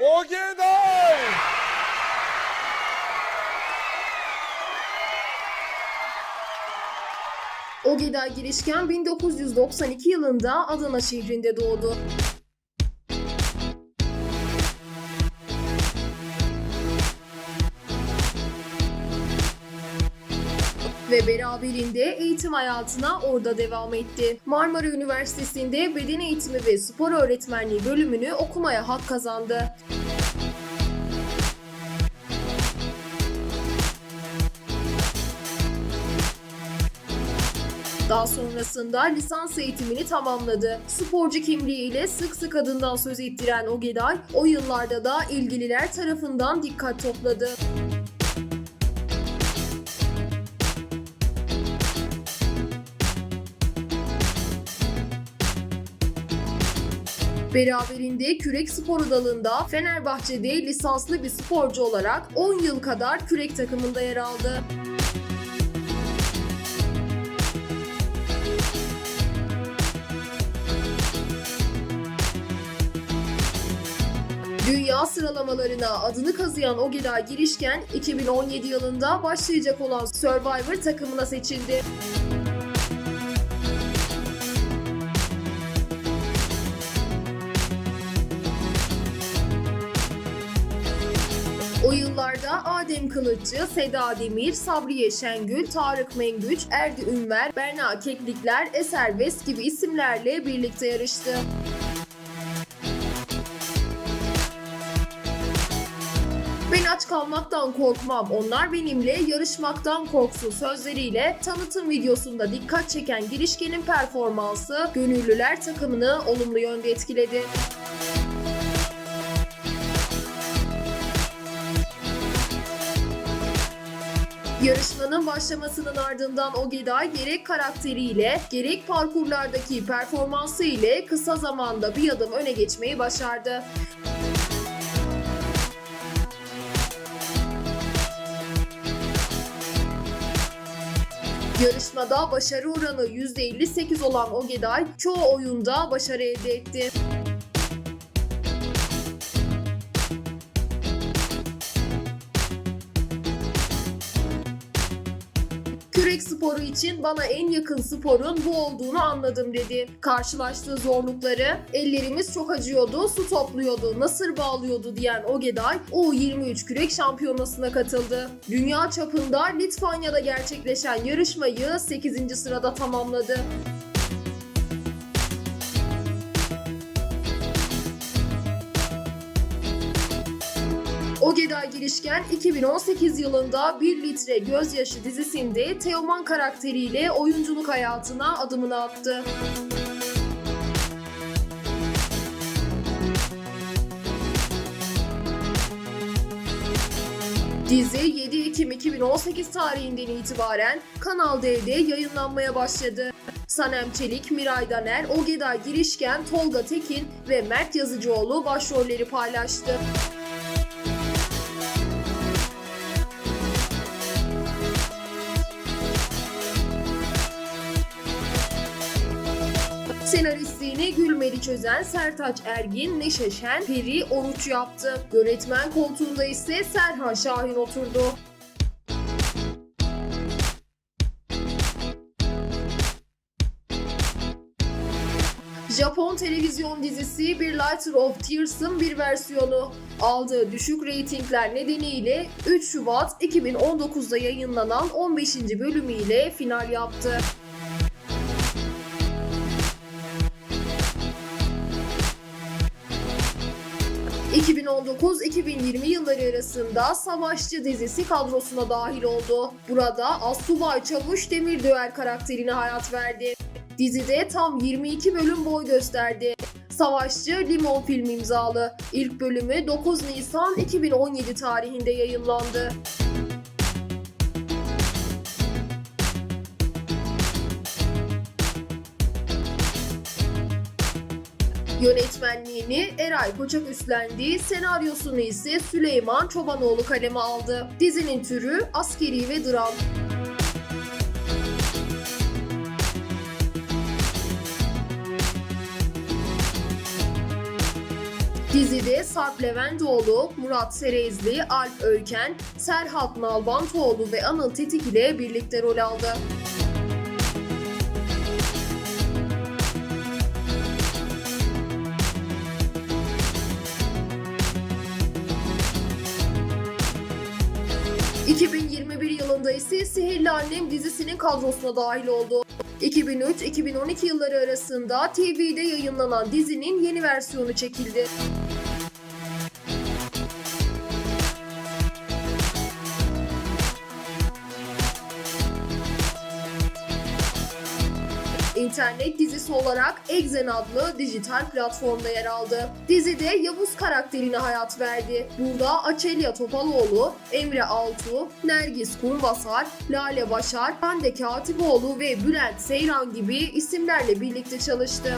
Ogeday! Ogeday Girişken 1992 yılında Adana şehrinde doğdu. Ve beraberinde eğitim hayatına orada devam etti. Marmara Üniversitesi'nde beden eğitimi ve spor öğretmenliği bölümünü okumaya hak kazandı. Daha sonrasında lisans eğitimini tamamladı. Sporcu kimliğiyle sık sık adından söz ettiren Ogeday, o yıllarda da ilgililer tarafından dikkat topladı. Beraberinde kürek sporu dalında Fenerbahçe'de lisanslı bir sporcu olarak 10 yıl kadar kürek takımında yer aldı. Dünya sıralamalarına adını kazıyan Ogeday girişken 2017 yılında başlayacak olan Survivor takımına seçildi. Yıllarda Adem Kılıççı, Seda Demir, Sabriye Şengül, Tarık Mengüç, Erdi Ünver, Berna Keklikler, Eser West gibi isimlerle birlikte yarıştı. Ben aç kalmaktan korkmam, onlar benimle yarışmaktan korksun sözleriyle tanıtım videosunda dikkat çeken girişkenin performansı gönüllüler takımını olumlu yönde etkiledi. Yarışmanın başlamasının ardından Ogeday gerek karakteriyle gerek parkurlardaki performansı ile kısa zamanda bir adım öne geçmeyi başardı. Yarışmada başarı oranı %58 olan Ogeday çoğu oyunda başarı elde etti. Kürek sporu için bana en yakın sporun bu olduğunu anladım dedi. Karşılaştığı zorlukları, ellerimiz çok acıyordu, su topluyordu, nasır bağlıyordu diyen Ogeday, U23 kürek şampiyonasına katıldı. Dünya çapında Litvanya'da gerçekleşen yarışmayı 8. sırada tamamladı. Ogeday Girişken 2018 yılında 1 Litre Gözyaşı dizisinde Teoman karakteriyle oyunculuk hayatına adımını attı. Dizi 7 Ekim 2018 tarihinden itibaren Kanal D'de yayınlanmaya başladı. Sanem Çelik, Miray Daner, Ogeday Girişken, Tolga Tekin ve Mert Yazıcıoğlu başrolleri paylaştı. Gülmeri Çözen, Sertaç Ergin, Neşe Şen, Peri Oruç yaptı. Yönetmen koltuğunda ise Serhan Şahin oturdu. Japon televizyon dizisi Bir Lighter of Tears'ın bir versiyonu. Aldığı düşük reytingler nedeniyle 3 Şubat 2019'da yayınlanan 15. bölümüyle final yaptı. 2019-2020 yılları arasında Savaşçı dizisi kadrosuna dahil oldu. Burada Assubay Çavuş Demirdöğer karakterine hayat verdi. Dizide tam 22 bölüm boy gösterdi. Savaşçı Limon film imzalı. İlk bölümü 9 Nisan 2017 tarihinde yayınlandı. Yönetmenliğini Eray Koçak üstlendi, senaryosunu ise Süleyman Çobanoğlu kaleme aldı. Dizinin türü askeri ve dram. Dizide Sarp Leventoğlu, Murat Serezli, Alp Öyken, Serhat Nalbantoğlu ve Anıl Tetik ile birlikte rol aldı. Yılında ise Sihirli Annem dizisinin kadrosuna dahil oldu. 2003-2012 yılları arasında TV'de yayınlanan dizinin yeni versiyonu çekildi. İnternet dizisi olarak Exen adlı dijital platformda yer aldı. Dizide Yavuz karakterine hayat verdi. Burada Açelya Topaloğlu, Emre Altu, Nergis Kurbasar, Lale Başar, Hande Katipoğlu ve Bülent Seyran gibi isimlerle birlikte çalıştı.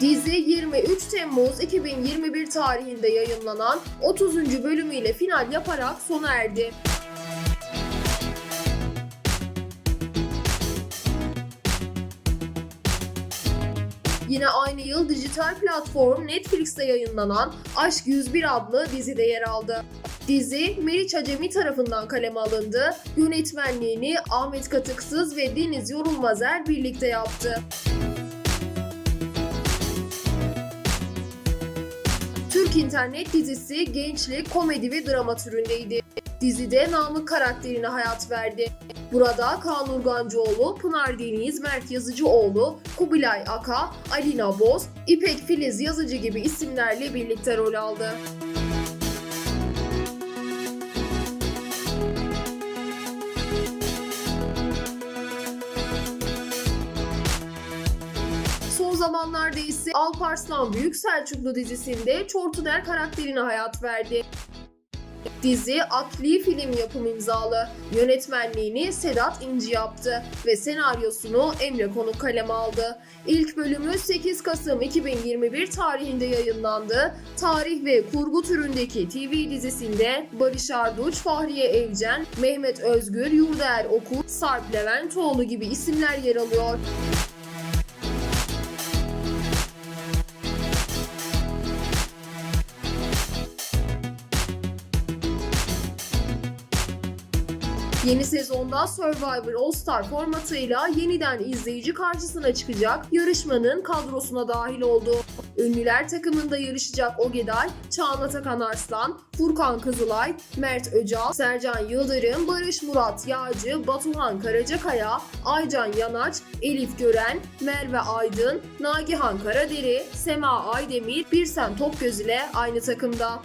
Dizi 23 Temmuz 2021 tarihinde yayınlanan 30. bölümüyle final yaparak sona erdi. Yine aynı yıl dijital platform Netflix'te yayınlanan Aşk 101 adlı dizide yer aldı. Dizi Meriç Acemi tarafından kaleme alındı. Yönetmenliğini Ahmet Katıksız ve Deniz Yorulmazer birlikte yaptı. Türk internet dizisi gençlik, komedi ve drama türündeydi. Dizide Namık karakterine hayat verdi. Burada Kaan Urgancıoğlu, Pınar Deniz, Mert Yazıcıoğlu, Kubilay Aka, Alina Boz, İpek Filiz Yazıcı gibi isimlerle birlikte rol aldı. Son zamanlarda ise Alparslan Büyük Selçuklu dizisinde Çortuner karakterine hayat verdi. Dizi Akli film yapım imzalı. Yönetmenliğini Sedat İnci yaptı ve senaryosunu Emre Konuk kaleme aldı. İlk bölümü 8 Kasım 2021 tarihinde yayınlandı. Tarih ve kurgu türündeki TV dizisinde Barış Arduç, Fahriye Evcen, Mehmet Özgür, Yurdaer Okur, Sarp Leventoğlu gibi isimler yer alıyor. Yeni sezonda Survivor All Star formatıyla yeniden izleyici karşısına çıkacak yarışmanın kadrosuna dahil oldu. Ünlüler takımında yarışacak Ogeday, Çağla Takan Arslan, Furkan Kızılay, Mert Öcal, Sercan Yıldırım, Barış Murat Yağcı, Batuhan Karacakaya, Aycan Yanaç, Elif Gören, Merve Aydın, Nagihan Karaderi, Sema Aydemir, Birsen Topgöz ile aynı takımda.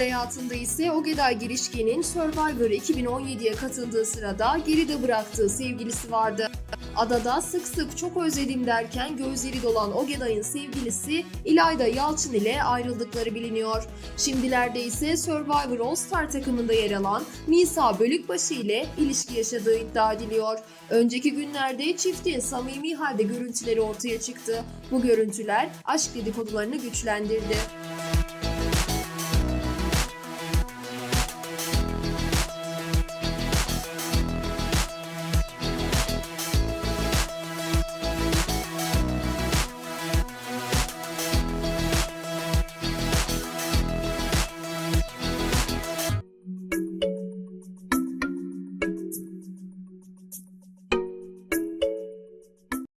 Özel hayatında ise Ogeday Girişkin'in Survivor 2017'ye katıldığı sırada geride bıraktığı sevgilisi vardı. Adada sık sık çok özledim derken gözleri dolan Ogeday'ın sevgilisi İlayda Yalçın ile ayrıldıkları biliniyor. Şimdilerde ise Survivor All Star takımında yer alan Nisa Bölükbaşı ile ilişki yaşadığı iddia ediliyor. Önceki günlerde çiftin samimi halde görüntüleri ortaya çıktı. Bu görüntüler aşk dedikodularını güçlendirdi.